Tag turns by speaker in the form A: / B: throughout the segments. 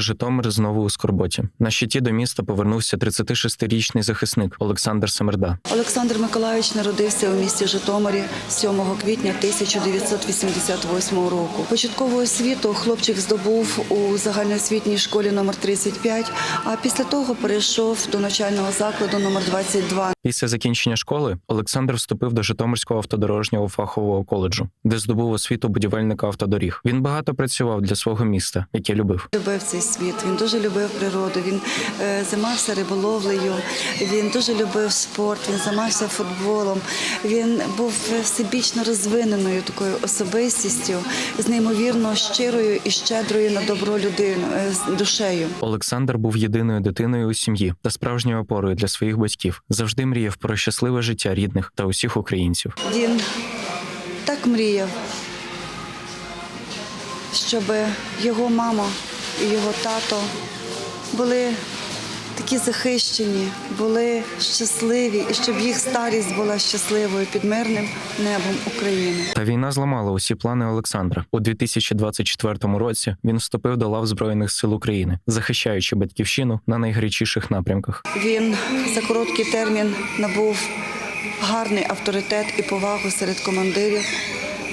A: Житомир знову у скорботі. На щиті до міста повернувся 36-річний захисник Олександр Семерда.
B: Олександр Миколайович народився у місті Житомирі 7 квітня 1988 року. Початкову освіту хлопчик здобув у загальноосвітній школі номер 35, а після того перейшов до навчального закладу номер 22
A: Після закінчення школи Олександр вступив до Житомирського автодорожнього фахового коледжу, де здобув освіту будівельника автодоріг. Він багато працював для свого міста, яке любив.
B: Любив цей світ, він дуже любив природу. Він е, займався риболовлею, він дуже любив спорт, він займався футболом. Він був всебічно розвиненою такою особистістю, з неймовірно щирою і щедрою на добро людину е, з душею.
A: Олександр був єдиною дитиною у сім'ї та справжньою опорою для своїх батьків. Завжди мріяв про щасливе життя рідних та усіх українців.
B: Він так мріяв, щоб його мама і його тато були такі захищені, були щасливі, і щоб їх старість була щасливою під мирним небом України.
A: Та війна зламала усі плани Олександра. У 2024 році він вступив до лав Збройних сил України, захищаючи батьківщину на найгарячіших напрямках.
B: Він за короткий термін набув гарний авторитет і повагу серед командирів.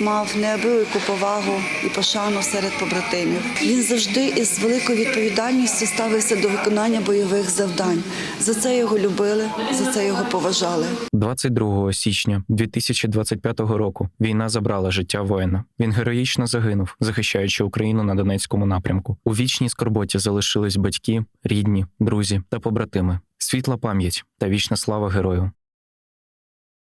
B: Мав неабияку повагу і пошану серед побратимів. Він завжди із великою відповідальністю ставився до виконання бойових завдань. За це його любили, за це його поважали.
A: 22 січня 2025 року війна забрала життя воїна. Він героїчно загинув, захищаючи Україну на Донецькому напрямку. У вічній скорботі залишились батьки, рідні, друзі та побратими. Світла пам'ять та вічна слава герою.